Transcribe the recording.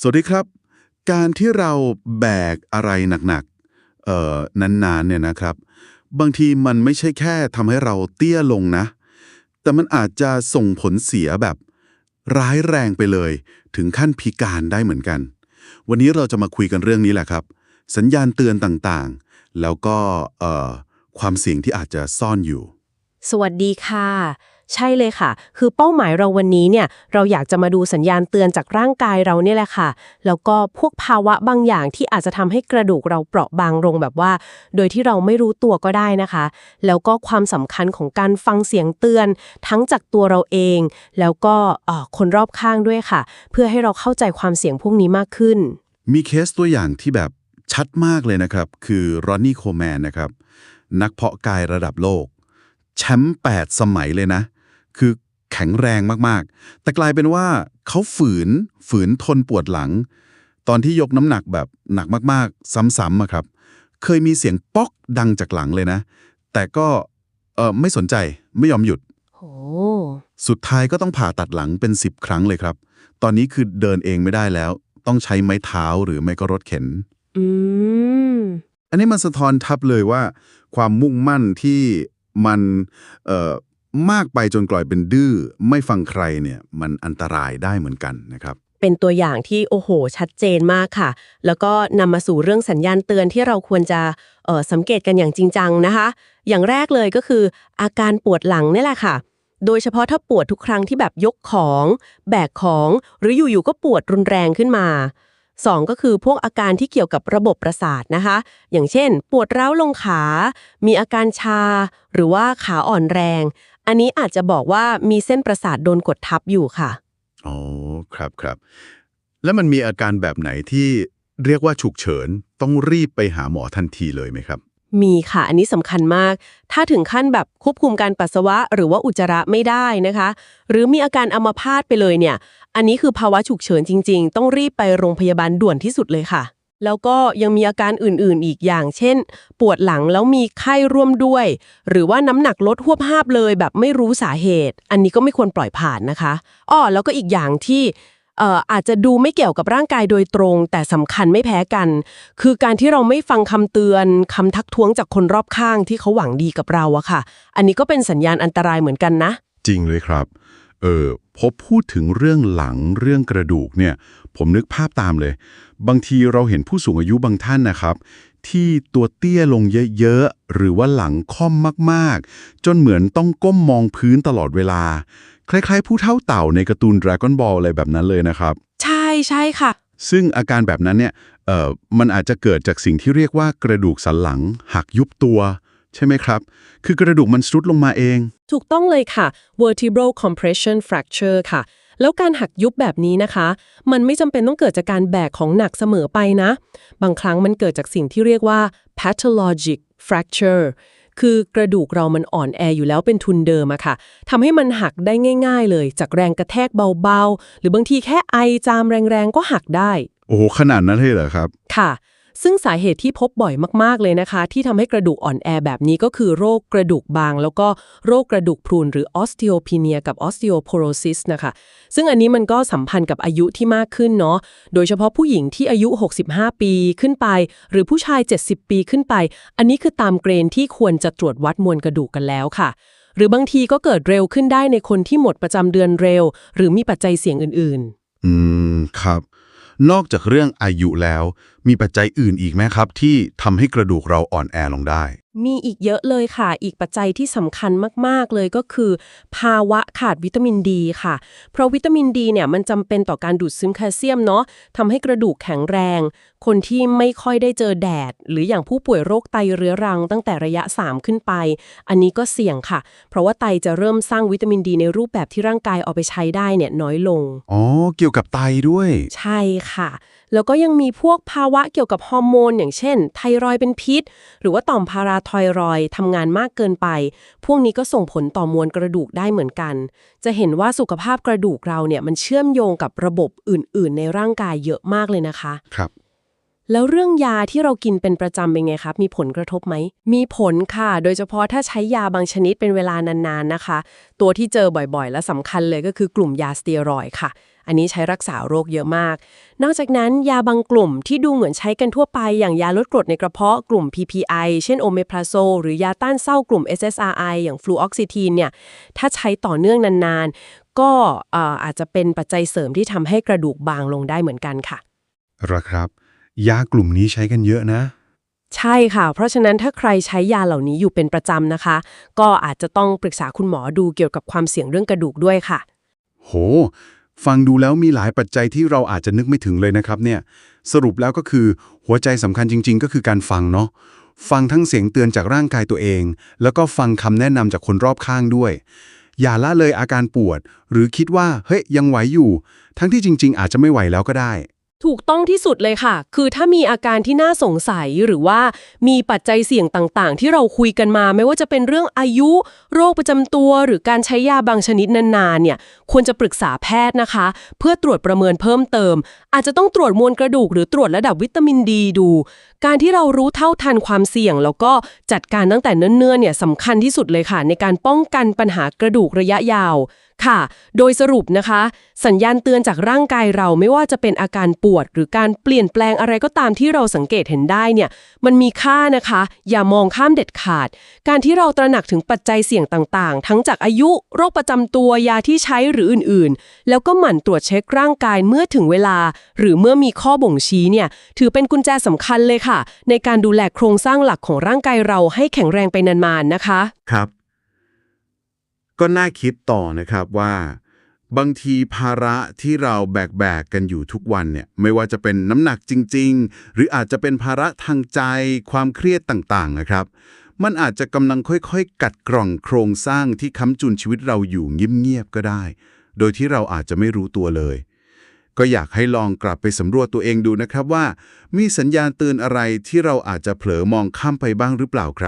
สวัสดีครับ การที่เราแบกอะไรหนักๆเอ่อนานๆเนี่ยนะครับ บางทีมันไม่ใช่แค่ทำให้เราเตี้ยลงนะ แต่มันอาจจะส่งผลเสียแบบ ร้ายแรงไปเลย ถึงขั้นพิการได้เหมือนกัน วันนี้เราจะมาคุยกันเรื่องนี้แหละครับ สัญญาณเตือนต่างๆ แล้วก็เอ่อความเสี่ยงที่อาจจะซ่อนอยู่ สวัสดีค่ะ ใช่เลยค่ะ คือเป้าหมายเราวันนี้เนี่ยเราอยากจะมาดูสัญญาณเตือนจากร่างกายเราเนี่ยแหละค่ะ แล้วก็พวกภาวะบางอย่างที่อาจจะทำให้กระดูกเราเปราะบางลงแบบว่า โดยที่เราไม่รู้ตัวก็ได้นะคะ แล้วก็ความสำคัญของการฟังเสียงเตือน ทั้งจากตัวเราเอง แล้วก็คนรอบข้างด้วยค่ะ เพื่อให้เราเข้าใจความเสี่ยงพวกนี้มากขึ้น มีเคสตัวอย่างที่แบบชัดมากเลยนะครับ คือรอนนี่โคแมนนะครับ นักเพาะกายระดับโลกแชมป์8สมัยเลยนะ คือแข็งแรงมากๆ แต่กลายเป็นว่าเขาฝืนฝืนทนปวดหลัง ตอนที่ยกน้ำหนักแบบหนักมากๆ ซ้ำๆอะครับ เคยมีเสียงป๊อกดังจากหลังเลยนะ แต่ก็เออไม่สนใจไม่ยอมหยุดโหสุดท้ายก็ต้องผ่าตัดหลังเป็น 10 ครั้งเลยครับ ตอนนี้คือเดินเองไม่ได้แล้ว ต้องใช้ไม้เท้าหรือไม่ก็รถเข็นอืมอันนี้มันสะท้อนทับเลยว่า ความมุ่งมั่นที่มันเอ่อ มากไปจนกลายเป็นดื้อไม่ฟังใครเนี่ยมันอันตรายได้เหมือนกันนะครับ เป็นตัวอย่างที่โอ้โห ชัดเจนมากค่ะ แล้วก็นำมาสู่เรื่องสัญญาณเตือนที่เราควรจะสังเกตกันอย่างจริงจังนะคะ อย่างแรกเลยก็คือ อาการปวดหลังนี่แหละค่ะ โดยเฉพาะถ้าปวดทุกครั้งที่แบบยกของ แบกของ หรืออยู่ๆก็ปวดรุนแรงขึ้นมาสองก็คือพวกอาการที่เกี่ยวกับระบบประสาทนะคะ อย่างเช่น ปวดร้าวลงขา มีอาการชา หรือว่าขาอ่อนแรง อันนี้อาจจะบอกว่ามีเส้นประสาทโดนกดทับอยู่ค่ะ อ๋อ ครับครับ แล้วมันมีอาการแบบไหนที่เรียกว่าฉุกเฉิน ต้องรีบไปหาหมอทันทีเลยไหมครับ มีค่ะ อันนี้สำคัญมาก ถ้าถึงขั้นแบบควบคุมการปัสสาวะ หรือว่าอุจจาระไม่ได้นะคะ หรือมีอาการอัมพาตไปเลยเนี่ย อันนี้คือภาวะฉุกเฉินจริง ๆ ต้องรีบไปโรงพยาบาลด่วนที่สุดเลยค่ะ แล้วก็ยังมีอาการอื่นๆอีกอย่าง เช่น ปวดหลังแล้วมีไข้ร่วมด้วย หรือว่าน้ำหนักลดหวบภาพเลยแบบไม่รู้สาเหตุ อันนี้ก็ไม่ควรปล่อยผ่านนะคะอ้อแล้วก็อีกอย่างที่เอ่ออาจจะดูไม่เกี่ยวกับร่างกายโดยตรง แต่สำคัญไม่แพ้กัน คือการที่เราไม่ฟังคำเตือนคำทักท้วงจากคนรอบข้างที่เขาหวังดีกับเราอะค่ะ อันนี้ก็เป็นสัญญาณอันตรายเหมือนกันนะ จริงเลยครับ เออพอพูดถึงเรื่องหลังเรื่องกระดูกเนี่ย ผมนึกภาพตามเลย บางทีเราเห็นผู้สูงอายุบางท่านนะครับ ที่ตัวเตี้ยลงเยอะๆ หรือว่าหลังค่อมมากๆ จนเหมือนต้องก้มมองพื้นตลอดเวลา คล้ายๆ ผู้เท่าเต่าในการ์ตูน Dragon Ball อะไรแบบนั้นเลยนะครับ ใช่ใช่ค่ะ ซึ่งอาการแบบนั้นเนี่ยเอ่อมันอาจจะเกิดจากสิ่งที่เรียกว่ากระดูกสันหลังหักยุบตัว ใช่ไหมครับ คือกระดูกมันซุดลงมาเอง ถูกต้องเลยค่ะ vertebral compression fracture ค่ะ แล้วการหักยุบแบบนี้นะคะ มันไม่จำเป็นต้องเกิดจากการแบกของหนักเสมอไปนะ บางครั้งมันเกิดจากสิ่งที่เรียกว่า pathologic fracture คือกระดูกเรามันอ่อนแออยู่แล้วเป็นทุนเดิมอะค่ะทำให้มันหักได้ง่าย ๆ เลย จากแรงกระแทกเบาๆ หรือบางทีแค่ไอจามแรงๆ ก็หักได้ โอ้โหขนาดนั้นเลยเหรอครับ ค่ะ ซึ่งสาเหตุที่พบบ่อยมาก ๆ เลยนะคะ ที่ทำให้กระดูกอ่อนแอแบบนี้ก็คือโรคกระดูกบาง แล้วก็โรคกระดูกพรุนหรือ osteopenia กับ osteoporosis นะคะ ซึ่งอันนี้มันก็สัมพันธ์กับอายุที่มากขึ้นเนาะโดยเฉพาะผู้หญิงที่อายุ 65 ปีขึ้นไป หรือผู้ชาย 70 ปีขึ้นไป อันนี้คือตามเกณฑ์ที่ควรจะตรวจวัดมวลกระดูกกันแล้วค่ะหรือบางทีก็เกิดเร็วขึ้นได้ในคนที่หมดประจำเดือนเร็ว หรือมีปัจจัยเสี่ยงอื่น ๆ อืม ครับ นอกจากเรื่องอายุแล้ว มีปัจจัยอื่นอีกไหมครับ ที่ทำให้กระดูกเราอ่อนแอลงได้ มีอีกเยอะเลยค่ะ อีกปัจจัยที่สำคัญมาก ๆ เลยก็คือ ภาวะขาดวิตามินดีค่ะ เพราะวิตามินดีเนี่ยมันจำเป็นต่อการดูดซึมแคลเซียมเนาะทำให้กระดูกแข็งแรง คนที่ไม่ค่อยได้เจอแดด หรืออย่างผู้ป่วยโรคไตเรื้อรังตั้งแต่ระยะ 3 ขึ้นไป อันนี้ก็เสี่ยงค่ะ เพราะว่าไตจะเริ่มสร้างวิตามินดีในรูปแบบที่ร่างกายเอาไปใช้ได้เนี่ยน้อยลง อ๋อ เกี่ยวกับไตด้วย ใช่ค่ะ แล้วก็ยังมีพวกภาวะเกี่ยวกับฮอร์โมนอย่างเช่น ไทรอยด์เป็นพิษ หรือว่าต่อมพาราไทรอยด์ทำงานมากเกินไป พวกนี้ก็ส่งผลต่อมวลกระดูกได้เหมือนกัน จะเห็นว่าสุขภาพกระดูกเราเนี่ยมันเชื่อมโยงกับระบบอื่น ๆ ในร่างกายเยอะมากเลยนะคะ ครับ แล้วเรื่องยาที่เรากินเป็นประจำเป็นไงครับ มีผลกระทบไหม มีผลค่ะ โดยเฉพาะถ้าใช้ยาบางชนิดเป็นเวลานานๆนะคะ ตัวที่เจอบ่อยๆ และสำคัญเลยก็คือกลุ่มยาสเตียรอยด์ค่ะ อันนี้ใช้รักษาโรคเยอะมาก นอกจากนั้นยาบางกลุ่มที่ดูเหมือนใช้กันทั่วไปอย่างยาลดกรดในกระเพาะกลุ่ม PPI เช่นโอเมพราโซหรือยาต้านเศร้ากลุ่ม SSRI อย่างฟลูออกซิทีนเนี่ยถ้าใช้ต่อเนื่องนานๆ ก็เอ่ออาจจะเป็นปัจจัยเสริมที่ทำให้กระดูกบางลงได้เหมือนกันค่ะเหรอครับ ยากลุ่มนี้ใช้กันเยอะนะใช่ค่ะ เพราะฉะนั้นถ้าใครใช้ยาเหล่านี้อยู่เป็นประจำนะคะ ก็อาจจะต้องปรึกษาคุณหมอดูเกี่ยวกับความเสี่ยงเรื่องกระดูกด้วยค่ะ โห ฟังดูแล้วมีหลายปัจจัยที่เราอาจจะนึกไม่ถึงเลยนะครับเนี่ยสรุปแล้วก็คือหัวใจสำคัญจริง ๆ ก็คือการฟังเนาะฟังทั้งเสียงเตือนจากร่างกายตัวเอง แล้วก็ฟังคำแนะนำจากคนรอบข้างด้วย อย่าละเลยอาการปวด หรือคิดว่าเฮ้ยยังไหวอยู่ ทั้งที่จริง ๆ อาจจะไม่ไหวแล้วก็ได้ ถูกต้องที่สุดเลยค่ะ คือถ้ามีอาการที่น่าสงสัยหรือว่ามีปัจจัยเสี่ยงต่างๆ ที่เราคุยกันมา ไม่ว่าจะเป็นเรื่องอายุ โรคประจำตัว หรือการใช้ยาบางชนิดนานๆ เนี่ย ควรจะปรึกษาแพทย์นะคะ เพื่อตรวจประเมินเพิ่มเติม อาจจะต้องตรวจมวลกระดูก หรือตรวจระดับวิตามินดีดู การที่เรารู้เท่าทันความเสี่ยง แล้วก็จัดการตั้งแต่เนิ่นๆ เนี่ยสำคัญที่สุดเลยค่ะ ในการป้องกันปัญหากระดูกระยะยาว ค่ะ โดยสรุปนะคะ สัญญาณเตือนจากร่างกายเราไม่ว่าจะเป็นอาการปวด หรือการเปลี่ยนแปลงอะไรก็ตามที่เราสังเกตเห็นได้เนี่ย มันมีค่านะคะ อย่ามองข้ามเด็ดขาด การที่เราตระหนักถึงปัจจัยเสี่ยงต่างๆ ทั้งจากอายุ โรคประจำตัวยาที่ใช้หรืออื่นๆ แล้วก็หมั่นตรวจเช็คร่างกายเมื่อถึงเวลา หรือเมื่อมีข้อบ่งชี้เนี่ยถือเป็นกุญแจสำคัญเลยค่ะ ในการดูแลโครงสร้างหลักของร่างกายเราให้แข็งแรงไปนานๆนะคะ ครับ ก็น่าคิดต่อนะครับว่า บางทีภาระที่เราแบกแบกกันอยู่ทุกวันเนี่ยไม่ว่าจะเป็นน้ำหนักจริง ๆ หรืออาจจะเป็นภาระทางใจความเครียดต่างๆนะครับ มันอาจจะกำลังค่อยๆ กัดกร่องโครงสร้างที่ค้ำจุนชีวิตเราอยู่เงียบๆก็ได้ โดยที่เราอาจจะไม่รู้ตัวเลยก็อยากให้ลองกลับไปสำรวจตัวเองดูนะครับว่า มีสัญญาณเตือนอะไรที่เราอาจจะเผลอมองข้ามไปบ้างหรือเปล่าครับ